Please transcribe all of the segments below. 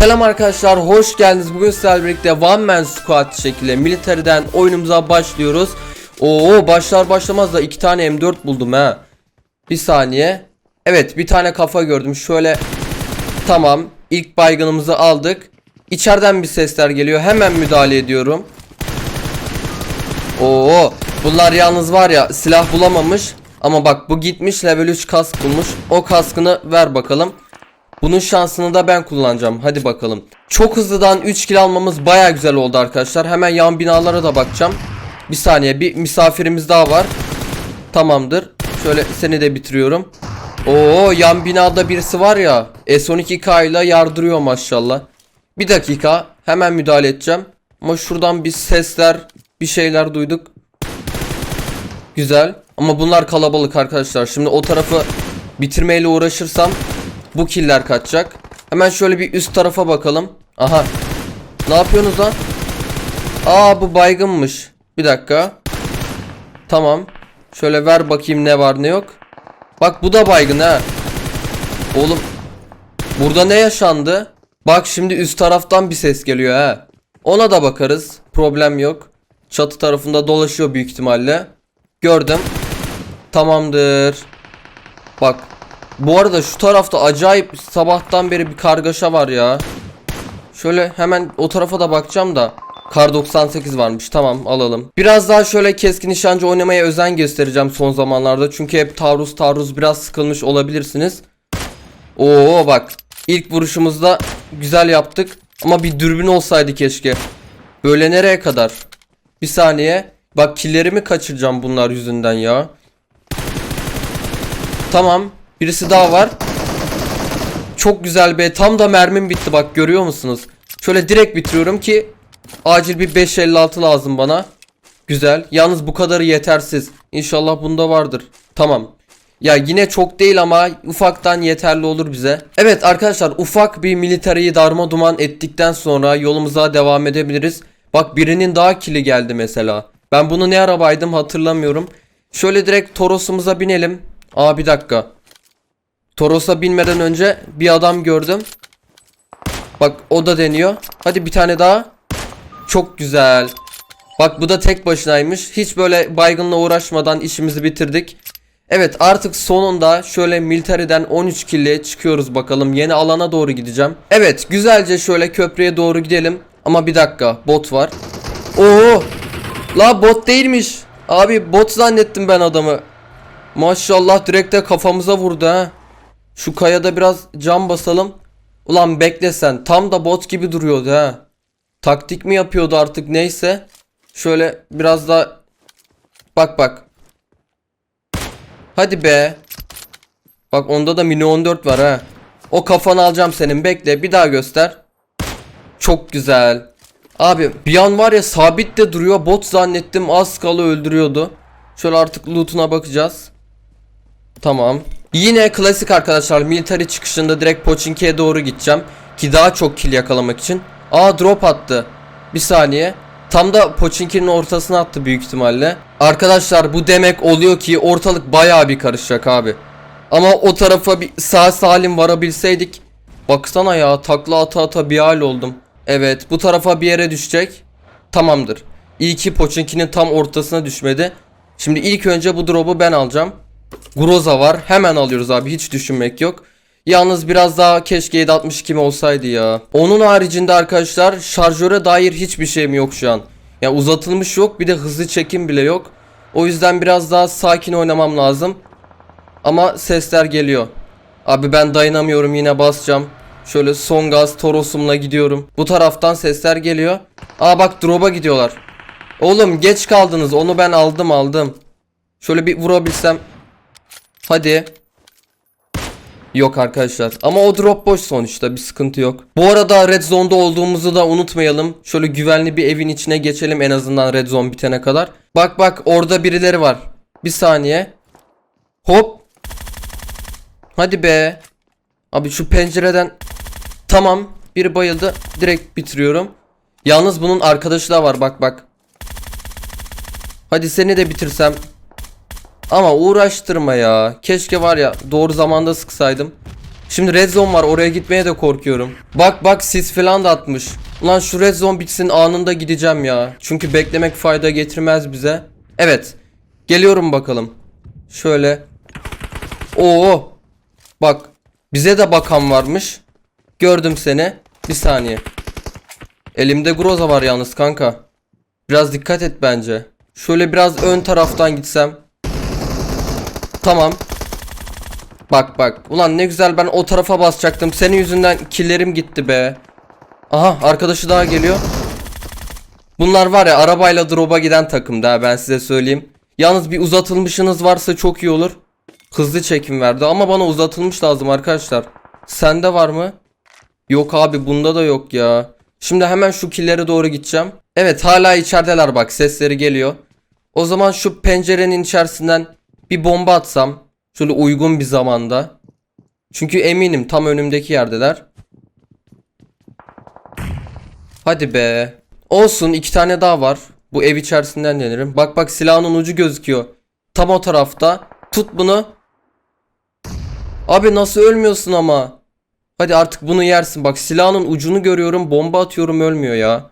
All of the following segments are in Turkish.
Selam arkadaşlar, hoş geldiniz. Bugün sizlerle birlikte One Man Squad şekilde militeriden oyunumuza başlıyoruz. Oo başlar başlamaz da iki tane M4 buldum ha. Bir saniye. Evet bir tane kafa gördüm. Şöyle tamam. İlk baygınımızı aldık. İçeriden bir sesler geliyor. Hemen müdahale ediyorum. Oo bunlar yalnız var ya silah bulamamış. Ama bak bu gitmiş level 3 kask bulmuş. O kaskını ver bakalım. Bunun şansını da ben kullanacağım. Hadi bakalım. Çok hızlıdan 3 kill almamız baya güzel oldu arkadaşlar. Hemen yan binalara da bakacağım. Bir saniye bir misafirimiz daha var. Tamamdır. Şöyle seni de bitiriyorum. Oo yan binada birisi var ya. S12K ile yardırıyor maşallah. Bir dakika. Hemen müdahale edeceğim. Ama şuradan bir sesler bir şeyler duyduk. Güzel. Ama bunlar kalabalık arkadaşlar. Şimdi o tarafı bitirmeyle uğraşırsam bu killer kaçacak. Hemen şöyle bir üst tarafa bakalım. Aha. Ne yapıyorsunuz lan? Aa bu baygınmış. Bir dakika. Tamam. Şöyle ver bakayım ne var ne yok. Bak bu da baygın ha. Oğlum. Burada ne yaşandı? Bak şimdi üst taraftan bir ses geliyor ha. Ona da bakarız. Problem yok. Çatı tarafında dolaşıyor büyük ihtimalle. Gördüm. Tamamdır. Bak. Bu arada şu tarafta acayip sabahtan beri bir kargaşa var ya. Şöyle hemen o tarafa da bakacağım da. Kar 98 varmış. Tamam alalım. Biraz daha şöyle keskin nişancı oynamaya özen göstereceğim son zamanlarda. Çünkü hep taarruz taarruz biraz sıkılmış olabilirsiniz. Oo bak. İlk vuruşumuzda güzel yaptık. Ama bir dürbün olsaydı keşke. Böyle nereye kadar? Bir saniye. Bak killerimi kaçıracağım bunlar yüzünden ya. Tamam. Birisi daha var. Çok güzel be. Tam da mermim bitti bak görüyor musunuz? Şöyle direkt bitiriyorum ki acil bir 556 lazım bana. Güzel. Yalnız bu kadarı yetersiz. İnşallah bunda vardır. Tamam. Ya yine çok değil ama ufaktan yeterli olur bize. Evet arkadaşlar ufak bir militariyi darma duman ettikten sonra yolumuza devam edebiliriz. Bak birinin daha kili geldi mesela. Ben bunu ne arabaydım hatırlamıyorum. Şöyle direkt Toros'umuza binelim. Aa bir dakika. Toros'a binmeden önce bir adam gördüm. Bak o da deniyor. Hadi bir tane daha. Çok güzel. Bak bu da tek başınaymış. Hiç böyle baygınla uğraşmadan işimizi bitirdik. Evet artık sonunda şöyle militeriden 13 kille çıkıyoruz bakalım. Yeni alana doğru gideceğim. Evet güzelce şöyle köprüye doğru gidelim. Ama bir dakika bot var. Oo! La bot değilmiş. Abi bot zannettim ben adamı. Maşallah direkt de kafamıza vurdu ha. Şu kayada biraz cam basalım. Ulan bekle sen. Tam da bot gibi duruyordu ha. Taktik mi yapıyordu artık neyse. Şöyle biraz daha Bak bak. Hadi be. Bak onda da mini 14 var ha. O kafanı alacağım senin. Bekle bir daha göster. Çok güzel. Abi bir an var ya sabit de duruyor. Bot zannettim az kalı öldürüyordu. Şöyle artık loot'una bakacağız. Tamam. Yine klasik arkadaşlar military çıkışında direkt Pochinki'ye doğru gideceğim. Ki daha çok kill yakalamak için. Aa drop attı. Bir saniye. Tam da Pochinki'nin ortasına attı büyük ihtimalle. Arkadaşlar bu demek oluyor ki ortalık bayağı bir karışacak abi. Ama o tarafa bir sağ salim varabilseydik. Baksana ya takla ata ata bir hal oldum. Evet bu tarafa bir yere düşecek. Tamamdır. İyi ki Pochinki'nin tam ortasına düşmedi. Şimdi ilk önce bu drop'u ben alacağım. Groza var. Hemen alıyoruz abi. Hiç düşünmek yok. Yalnız biraz daha keşke 762 mi olsaydı ya. Onun haricinde arkadaşlar şarjöre dair hiçbir şeyim yok şu an. Ya uzatılmış yok bir de hızlı çekim bile yok. O yüzden biraz daha sakin oynamam lazım. Ama sesler geliyor. Abi ben dayanamıyorum yine basacağım. Şöyle son gaz Toros'umla gidiyorum. Bu taraftan sesler geliyor. Aa bak drop'a gidiyorlar. Oğlum geç kaldınız onu ben aldım aldım. Şöyle bir vurabilsem. Hadi. Yok arkadaşlar. Ama o drop boş sonuçta bir sıkıntı yok. Bu arada red zone'da olduğumuzu da unutmayalım. Şöyle güvenli bir evin içine geçelim en azından red zone bitene kadar. Bak bak orada birileri var. Bir saniye. Hop. Hadi be. Abi şu pencereden. Tamam. Biri bayıldı. Direkt bitiriyorum. Yalnız bunun arkadaşı da var bak bak. Hadi seni de bitirsem. Ama uğraştırma ya. Keşke var ya doğru zamanda sıksaydım. Şimdi red zone var oraya gitmeye de korkuyorum. Bak bak sis falan da atmış. Ulan şu red zone bitsin anında gideceğim ya. Çünkü beklemek fayda getirmez bize. Evet. Geliyorum bakalım. Şöyle. Oo. Bak. Bize de bakan varmış. Gördüm seni. Bir saniye. Elimde groza var yalnız kanka. Biraz dikkat et bence. Şöyle biraz ön taraftan gitsem. Tamam. Bak bak. Ulan ne güzel ben o tarafa basacaktım. Senin yüzünden killerim gitti be. Aha arkadaşı daha geliyor. Bunlar var ya arabayla drop'a giden takım daha ben size söyleyeyim. Yalnız bir uzatılmışınız varsa çok iyi olur. Hızlı çekim verdi ama bana uzatılmış lazım arkadaşlar. Sende var mı? Yok abi bunda da yok ya. Şimdi hemen şu killere doğru gideceğim. Evet hala içerideler bak sesleri geliyor. O zaman şu pencerenin içerisinden bir bomba atsam. Şöyle uygun bir zamanda. Çünkü eminim tam önümdeki yerdeler. Hadi be. Olsun iki tane daha var. Bu ev içerisinden denirim. Bak bak silahın ucu gözüküyor. Tam o tarafta. Tut bunu. Abi nasıl ölmüyorsun ama? Hadi artık bunu yersin. Bak silahın ucunu görüyorum. Bomba atıyorum ölmüyor ya.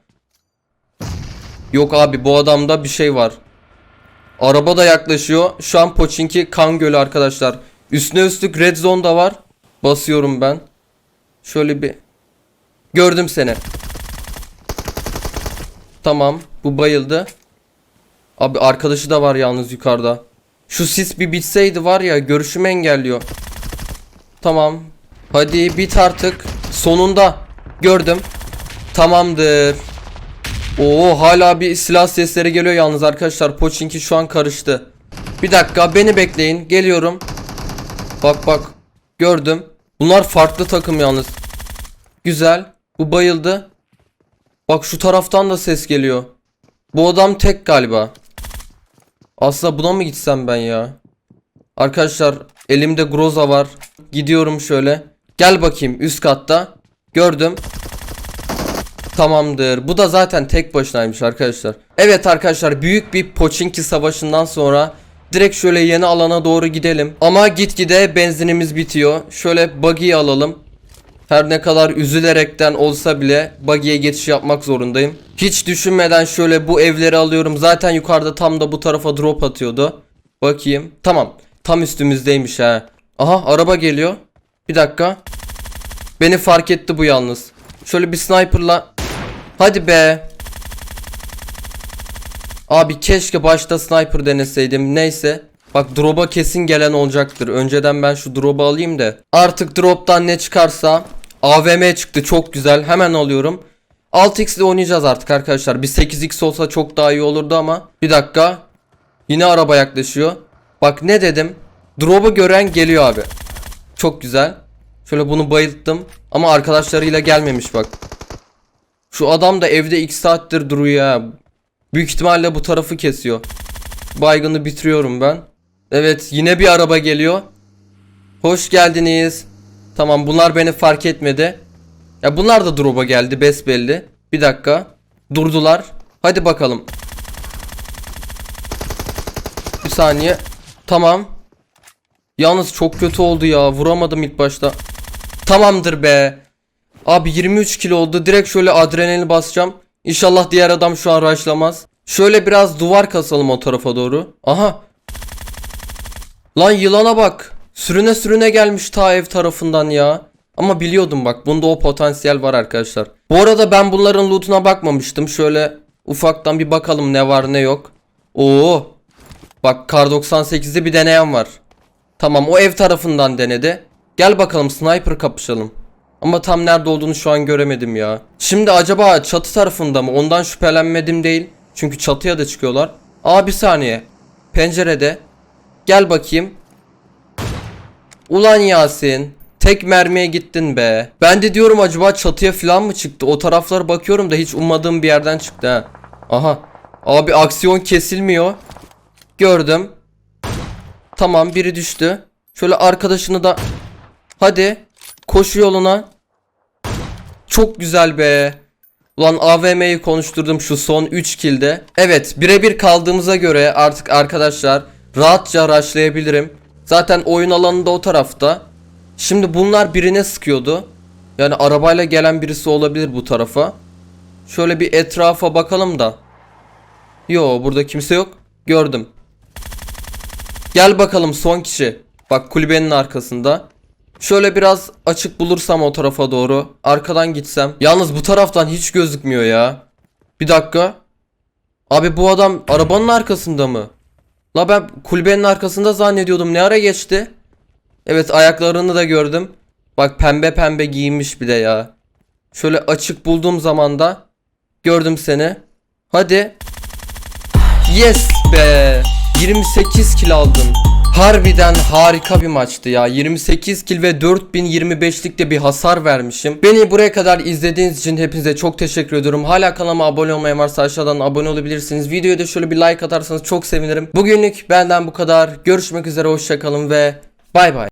Yok abi bu adamda bir şey var. Araba da yaklaşıyor. Şu an Poçinki kan gölü arkadaşlar. Üstüne üstlük red zone da var. Basıyorum ben. Şöyle bir. Gördüm seni. Tamam. Bu bayıldı. Abi arkadaşı da var yalnız yukarıda. Şu sis bir bitseydi var ya görüşümü engelliyor. Tamam. Hadi bit artık. Sonunda. Gördüm. Tamamdır. Oo hala bir silah sesleri geliyor yalnız arkadaşlar. Poçinki şu an karıştı. Bir dakika beni bekleyin. Geliyorum. Bak bak. Gördüm. Bunlar farklı takım yalnız. Güzel. Bu bayıldı. Bak şu taraftan da ses geliyor. Bu adam tek galiba. Aslında buna mı gitsem ben ya? Arkadaşlar elimde groza var. Gidiyorum şöyle. Gel bakayım üst katta. Gördüm. Tamamdır. Bu da zaten tek başınaymış arkadaşlar. Evet arkadaşlar büyük bir Poçinki savaşından sonra direkt şöyle yeni alana doğru gidelim. Ama gitgide benzinimiz bitiyor. Şöyle buggy'yi alalım. Her ne kadar üzülerekten olsa bile buggy'ye geçiş yapmak zorundayım. Hiç düşünmeden şöyle bu evleri alıyorum. Zaten yukarıda tam da bu tarafa drop atıyordu. Bakayım. Tamam. Tam üstümüzdeymiş ha. Aha araba geliyor. Bir dakika. Beni fark etti bu yalnız. Şöyle bir sniperla. Hadi be. Abi keşke başta sniper deneseydim. Neyse. Bak drop'a kesin gelen olacaktır. Önceden ben şu drop'u alayım da. Artık drop'tan ne çıkarsa AVM çıktı çok güzel. Hemen alıyorum. 6x ile oynayacağız artık arkadaşlar. Bir 8x olsa çok daha iyi olurdu ama. Bir dakika. Yine araba yaklaşıyor. Bak ne dedim. Drop'u gören geliyor abi. Çok güzel. Şöyle bunu bayılttım. Ama arkadaşlarıyla gelmemiş bak. Şu adam da evde 2 saattir duruyor ya. Büyük ihtimalle bu tarafı kesiyor. Baygını bitiriyorum ben. Evet yine bir araba geliyor. Hoş geldiniz. Tamam bunlar beni fark etmedi. Ya bunlar da drop'a geldi besbelli. Bir dakika. Durdular. Hadi bakalım. Bir saniye. Tamam. Yalnız çok kötü oldu ya. Vuramadım ilk başta. Tamamdır be. Abi 23 kilo oldu. Direkt şöyle adrenalin basacağım. İnşallah diğer adam şu an rushlamaz. Şöyle biraz duvar kasalım o tarafa doğru. Aha. Lan yılana bak. Sürüne sürüne gelmiş ta ev tarafından ya. Ama biliyordum bak bunda o potansiyel var arkadaşlar. Bu arada ben bunların lootuna bakmamıştım. Şöyle ufaktan bir bakalım ne var ne yok. Oo. Bak kar 98'de bir deneyen var. Tamam o ev tarafından denedi. Gel bakalım sniper kapışalım. Ama tam nerede olduğunu şu an göremedim ya. Şimdi acaba çatı tarafında mı? Ondan şüphelenmedim değil. Çünkü çatıya da çıkıyorlar. Aa bir saniye. Pencerede. Gel bakayım. Ulan Yasin. Tek mermiye gittin be. Ben de diyorum acaba çatıya falan mı çıktı? O taraflara bakıyorum da hiç ummadığım bir yerden çıktı ha. Aha. Abi aksiyon kesilmiyor. Gördüm. Tamam biri düştü. Şöyle arkadaşını da hadi koşu yoluna. Çok güzel be. Ulan AVM'yi konuşturdum şu son 3 kilde. Evet birebir kaldığımıza göre artık arkadaşlar rahatça rushlayabilirim. Zaten oyun alanı da o tarafta. Şimdi bunlar birine sıkıyordu. Yani arabayla gelen birisi olabilir bu tarafa. Şöyle bir etrafa bakalım da. Yo burada kimse yok. Gördüm. Gel bakalım son kişi. Bak kulübenin arkasında. Şöyle biraz açık bulursam o tarafa doğru. Arkadan gitsem. Yalnız bu taraftan hiç gözükmüyor ya. Bir dakika. Abi bu adam arabanın arkasında mı? La ben kulübenin arkasında zannediyordum. Ne ara geçti? Evet ayaklarını da gördüm. Bak pembe pembe giyinmiş bir de ya. Şöyle açık bulduğum zaman da gördüm seni. Hadi. Yes be. 28 kill aldım. Harbiden harika bir maçtı ya. 28 kill ve 4025'lik de bir hasar vermişim. Beni buraya kadar izlediğiniz için hepinize çok teşekkür ediyorum. Hala kanalıma abone olmayan varsa aşağıdan abone olabilirsiniz. Videoya da şöyle bir like atarsanız çok sevinirim. Bugünlük benden bu kadar. Görüşmek üzere hoşçakalın ve bay bay.